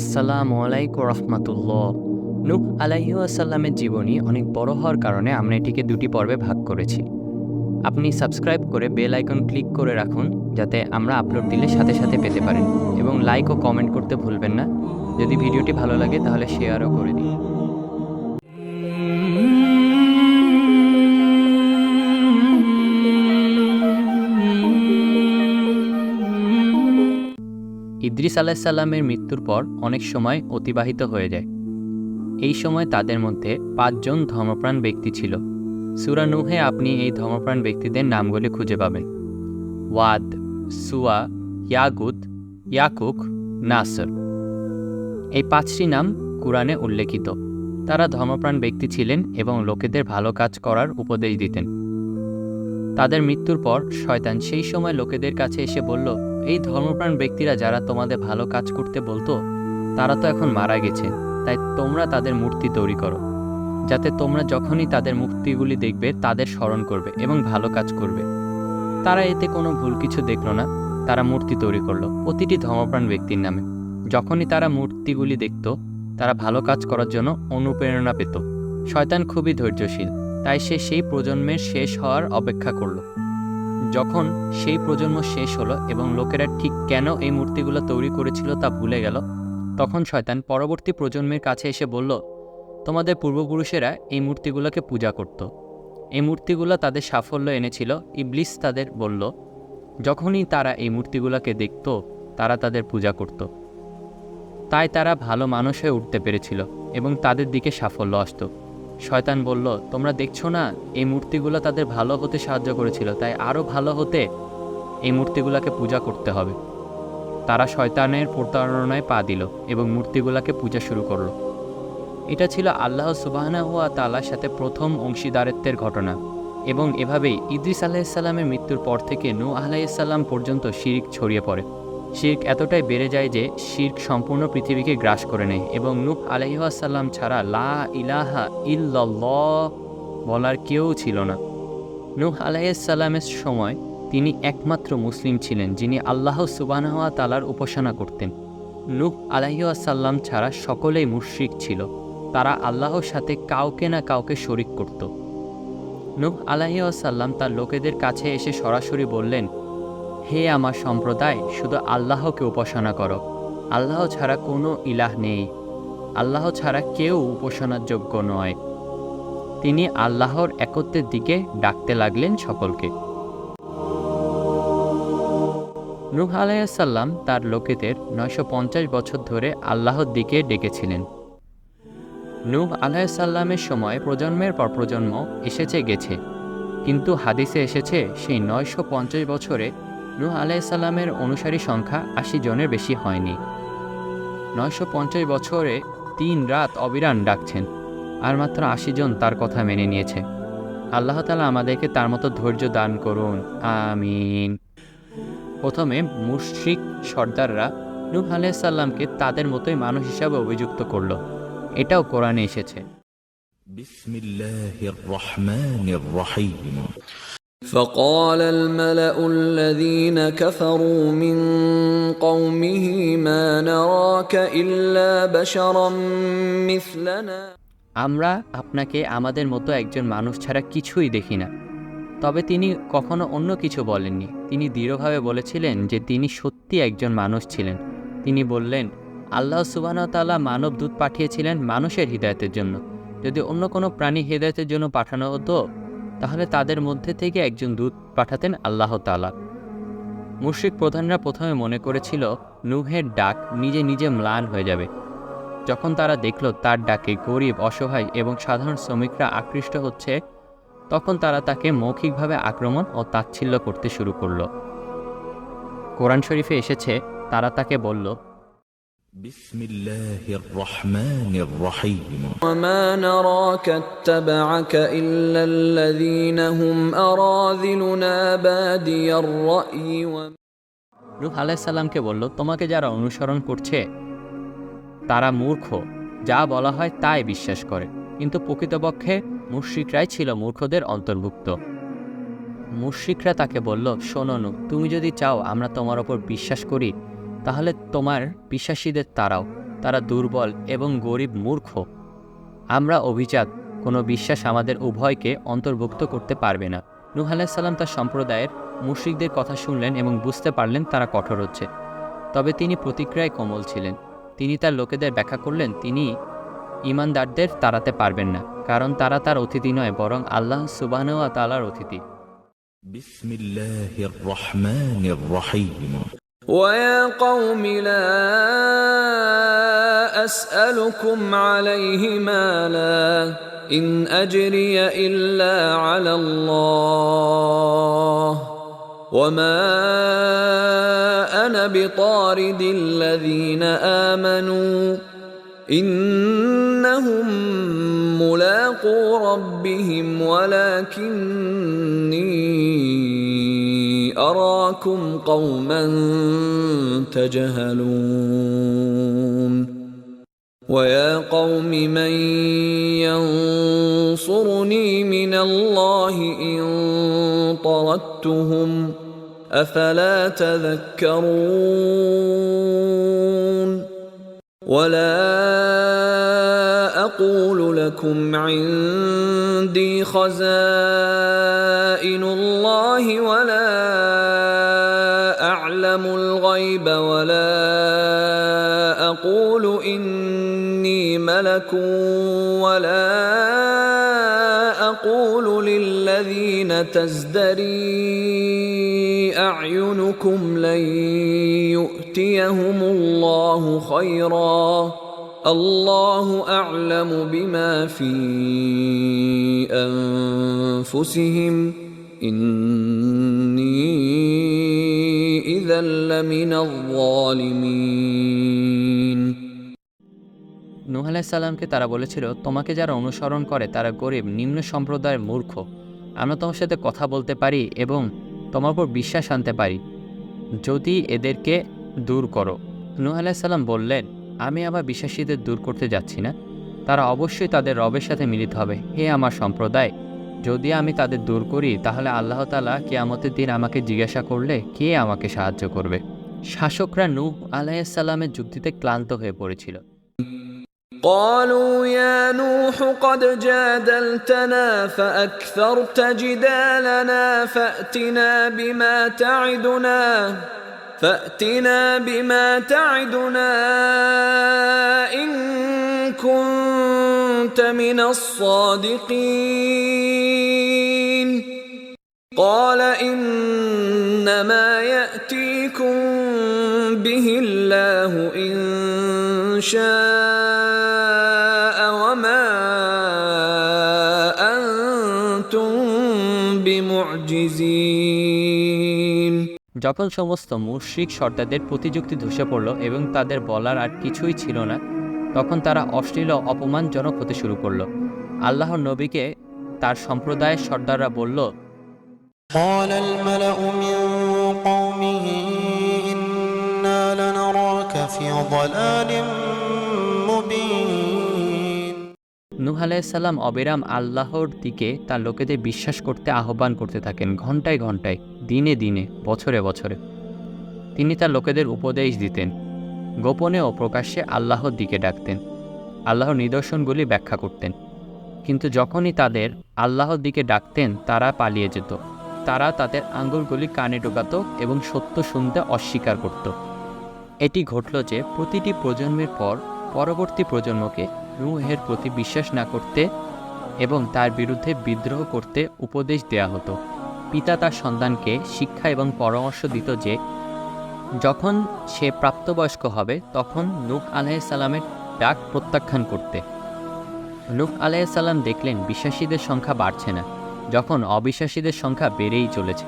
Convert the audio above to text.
আসসালামু আলাইকুম রহমতুল্লাহ। নূহ আলাইসাল্লামের জীবনী অনেক বড় হওয়ার কারণে আমরা এটিকে দুটি পর্বে ভাগ করেছি। আপনি সাবস্ক্রাইব করে বেল আইকন ক্লিক করে রাখুন, যাতে আমরা আপলোড দিলে সাথে সাথে পেতে পারেন। এবং লাইক ও কমেন্ট করতে ভুলবেন না। যদি ভিডিওটি ভালো লাগে তাহলে শেয়ারও করে দিন। ইদ্রিস আলাহিসাল্লামের মৃত্যুর পর অনেক সময় অতিবাহিত হয়ে যায়। এই সময় তাদের মধ্যে পাঁচজন ধর্মপ্রাণ ব্যক্তি ছিল। সুরা নুহে আপনি এই ধর্মপ্রাণ ব্যক্তিদের নামগুলি খুঁজে পাবেন। ওয়াদ, সুয়া ইয়াগুত ইয়াকুক, নাসর। এই পাঁচটি নাম কোরআনে উল্লেখিত। তারা ধর্মপ্রাণ ব্যক্তি ছিলেন এবং লোকেদের ভালো কাজ করার উপদেশ দিতেন। তাদের মৃত্যুর পর শয়তান সেই সময় লোকেদের কাছে এসে বলল এই ধর্মপ্রাণ ব্যক্তিরা যারা তোমাদের ভালো কাজ করতে বলতো, তারা তো এখন মারা গেছে। তাই তোমরা তাদের মূর্তি তৈরি করো। যাতে তোমরা যখনই তাদের মূর্তিগুলি দেখবে, তাদের স্মরণ করবে এবং ভালো কাজ করবে। তারা এতে কোনো ভুল কিছু দেখল না। তারা মূর্তি তৈরি করল প্রতিটি ধর্মপ্রাণ ব্যক্তির নামে। যখনই তারা মূর্তিগুলি দেখত, তারা ভালো কাজ করার জন্য অনুপ্রেরণা পেত। শয়তান খুবই ধৈর্যশীল, তাই সে সেই প্রজন্মের শেষ হওয়ার অপেক্ষা করল। যখন সেই প্রজন্ম শেষ হলো এবং লোকেরা ঠিক কেন এই মূর্তিগুলো তৈরি করেছিল তা ভুলে গেল, তখন শয়তান পরবর্তী প্রজন্মের কাছে এসে বলল, তোমাদের পূর্বপুরুষেরা এই মূর্তিগুলোকে পূজা করত। এই মূর্তিগুলো তাদের সাফল্য এনেছিল। ইবলিস তাদের বলল, যখনই তারা এই মূর্তিগুলোকে দেখত, তারা তাদের পূজা করত। তাই তারা ভালো মানুষ হয়ে উঠতে পেরেছিল এবং তাদের দিকে সাফল্য আসতো। শয়তান বলল, তোমরা দেখছ না, এই মূর্তিগুলো তাদের ভালো হতে সাহায্য করেছিল, তাই আরও ভালো হতে এই মূর্তিগুলোকে পূজা করতে হবে। তারা শয়তানের প্রতারণায় পা দিল এবং মূর্তিগুলোকে পূজা শুরু করল। এটা ছিল আল্লাহ সুবাহানা হুয়া তালার সাথে প্রথম অংশীদারিত্বের ঘটনা এবং এভাবেই ইদ্রিস আলাহিসাল্লামের মৃত্যুর পর থেকে নূ আলাইসাল্লাম পর্যন্ত শিরিক ছড়িয়ে পড়ে। শির্ক এতটাই বেড়ে যায় যে শির্ক সম্পূর্ণ পৃথিবীকে গ্রাস করে নেয় এবং নূহ আলহিহাসাল্লাম ছাড়া লা ইলাহা ইল্লাল্লাহ বলার কেউ ছিল না। নূহ আলাইসাল্লামের সময় তিনি একমাত্র মুসলিম ছিলেন যিনি আল্লাহ সুবানহা তালার উপাসনা করতেন। নূহ আলাইসাল্লাম ছাড়া সকলেই মুশরিক ছিল। তারা আল্লাহর সাথে কাউকে না কাউকে শরিক করত। নূহ আলাইসাল্লাম তার লোকেদের কাছে এসে সরাসরি বললেন হে আমার সম্প্রদায়, শুধু আল্লাহকে উপাসনা করো। আল্লাহ ছাড়া কোনো ইলাহ নেই। আল্লাহ ছাড়া কেউ উপাসনার যোগ্য নয়। তিনি আল্লাহর একত্রের দিকে ডাকতে লাগলেন সকলকে। নূহ আলাইসাল্লাম তার লোকেদের নয়শো পঞ্চাশ বছর ধরে আল্লাহর দিকে ডেকেছিলেন। নূহ আলাইসাল্লামের সময় প্রজন্মের পর প্রজন্ম এসেছে গেছে। কিন্তু হাদিসে এসেছে সেই নয়শো পঞ্চাশ বছরে নূহ আলাইসাল্লামের অনুসারী সংখ্যা আশি জনের বেশি হয়নি। নয়শো পঞ্চাশ বছরে তিন রাত অবিরান ডাকছেন, আর মাত্র আশি জন তার কথা মেনে নিয়েছে। আল্লাহ তালা আমাদেরকে তার মতো ধৈর্য দান করুন, আমিন। প্রথমে মুশ্রিক সর্দাররা নূহ আলাইসাল্লামকে তাদের মতোই মানুষ হিসাবে অভিযুক্ত করল। এটাও কোরআনে এসেছে। বিসমিল্লাহির রহমানির রহিম। فقال الملا الذين كفروا من قومه ما نراك الا بشرا مثلنا আমরা আপনাকে আমাদের মতো একজন মানুষ ছাড়া কিছুই দেখি না তবে তিনি কখনো অন্য কিছু বলেননি তিনি দৃঢ়ভাবে বলেছিলেন যে তিনি সত্যি একজন মানুষ ছিলেন তিনি বললেন আল্লাহ সুবাহতাল্লাহ মানব দূত পাঠিয়েছিলেন মানুষের হৃদায়তের জন্য যদি অন্য কোনো প্রাণী হৃদায়তের জন্য পাঠানো হতো তাহলে তাদের মধ্যে থেকে একজন দূত পাঠাতেন আল্লাহ তালা মুশ্রিক প্রধানরা প্রথমে মনে করেছিল, নুহের ডাক নিজে নিজে ম্লান হয়ে যাবে। যখন তারা দেখল তার ডাকে গরিব, অসহায় এবং সাধারণ শ্রমিকরা আকৃষ্ট হচ্ছে, তখন তারা তাকে মৌখিকভাবে আক্রমণ ও তাচ্ছিল্য করতে শুরু করল। কোরআন শরীফে এসেছে, তারা তাকে বলল بسم الله الرحمن الرحيم وما نراك اتبعك الا الذين هم اراذلنا بادي الراي وما রুহ আলাইসাল্লামকে বলল তোমাকে যারা অনুসরণ করছে তারা মূর্খ যা বলা হয় তাই বিশ্বাস করে কিন্তু প্রকৃতপক্ষে মুশ্রিকরাই ছিল মূর্খদের অন্তর্ভুক্ত মুশ্রিকরা তাকে বলল শোনো নূহ, তুমি যদি চাও আমরা তোমার ওপর বিশ্বাস করি তাহলে তোমার বিশ্বাসীদের তারাও তারা দুর্বল এবং গরিব মূর্খ। আমরা অভিজাত, কোনো বিশ্বাস আমাদের উভয়কে অন্তর্ভুক্ত করতে পারবে না। নুহ আলাহিসাল্লাম তার সম্প্রদায়ের মুশ্রিকদের কথা শুনলেন এবং বুঝতে পারলেন তারা কঠোর হচ্ছে। তবে তিনি প্রতিক্রিয়ায় কোমল ছিলেন। তিনি তার লোকেদের ব্যাখ্যা করলেন, তিনি ইমানদারদের তাড়াতে পারবেন না, কারণ তারা তার অতিথি নয়, বরং আল্লাহ সুবাহ তালার অতিথি। বিসমিল্লাহ রহমান রহিম। ويا قوم لا اسالكم عليه مالا ان اجري الا على الله وما أنا بطارد الذين امنوا انهم ملاقو ربهم ولكني أراكم قوما تجهلون ويا قوم من ينصرني من الله إن طردتهم أفلا تذكرون ولا أقول لكم عندي خزائن الله ولا الغيب ولا أقول إني ملك ولا أقول للذين تزدري أعينكم لن يؤتيهم الله خيرا الله أعلم بما في أنفسهم لمن الظالمين নূহ আলাইসাল্লামকে তারা বলেছিল তোমাকে যারা অনুসরণ করে তারা গরিব নিম্ন সম্প্রদায়ের মূর্খ আমরা তোমার সাথে কথা বলতে পারি এবং তোমার উপর বিশ্বাস আনতে পারি যদি এদেরকে দূর করো নূহ আলাইসাল্লাম বললেন আমি আবার বিশ্বাসীদের দূর করতে যাচ্ছি না তারা অবশ্যই তাদের রবের সাথে মিলিত হবে হে আমার সম্প্রদায় যদি আমি তাদের দূর করি তাহলে আল্লাহ তালা কেয়ামতের দিন আমাকে জিজ্ঞাসা করলে কে আমাকে সাহায্য করবে শাসকরা নূহ আলাইসাল্লামের যুক্তিতে ক্লান্ত হয়ে পড়েছিল قالوا يا نوح قد جادلتنا فأكثرت جدالنا فأتنا بما تعدنا فأتنا بما تعدنا إن كنت من الصادقين قال إنما يأتيكم به الله إن شاء وما أنتم بمعجزين যখন সমস্ত মুশ্রিক সর্দারদের প্রতিযুক্তি ধসে পড়ল এবং তাদের বলার আর কিছুই ছিল না তখন তারা অশ্লীল অপমানজনক হতে শুরু করল। আল্লাহর নবীকে তার সম্প্রদায়ের সর্দাররা বলল নুহ অবিরাম আল্লাহর দিকে তার লোকেদের বিশ্বাস করতে আহ্বান করতে থাকেন ঘন্টায় ঘন্টায় দিনে দিনে বছরে বছরে। তিনি তার লোকেদের উপদেশ দিতেন। গোপনে ও প্রকাশ্যে আল্লাহর দিকে ডাকতেন। আল্লাহর নিদর্শনগুলি ব্যাখ্যা করতেন। কিন্তু যখনই তাদের আল্লাহর দিকে ডাকতেন, তারা পালিয়ে যেত। তারা তাদের আঙ্গুলগুলি কানে ঢোকাত এবং সত্য শুনতে অস্বীকার করত। এটি ঘটল যে, প্রতিটি প্রজন্মের পর পরবর্তী প্রজন্মকে রুহের প্রতি বিশ্বাস না করতে এবং তার বিরুদ্ধে বিদ্রোহ করতে উপদেশ দেয়া হতো। পিতা তার সন্তানকে শিক্ষা এবং পরামর্শ দিত যে যখন সে প্রাপ্তবয়স্ক হবে, তখন নূহ সালামের ডাক প্রত্যাখ্যান করতে। নুক আলাইসাল্লাম দেখলেন বিশ্বাসীদের সংখ্যা বাড়ছে না, যখন অবিশ্বাসীদের সংখ্যা বেড়েই চলেছে।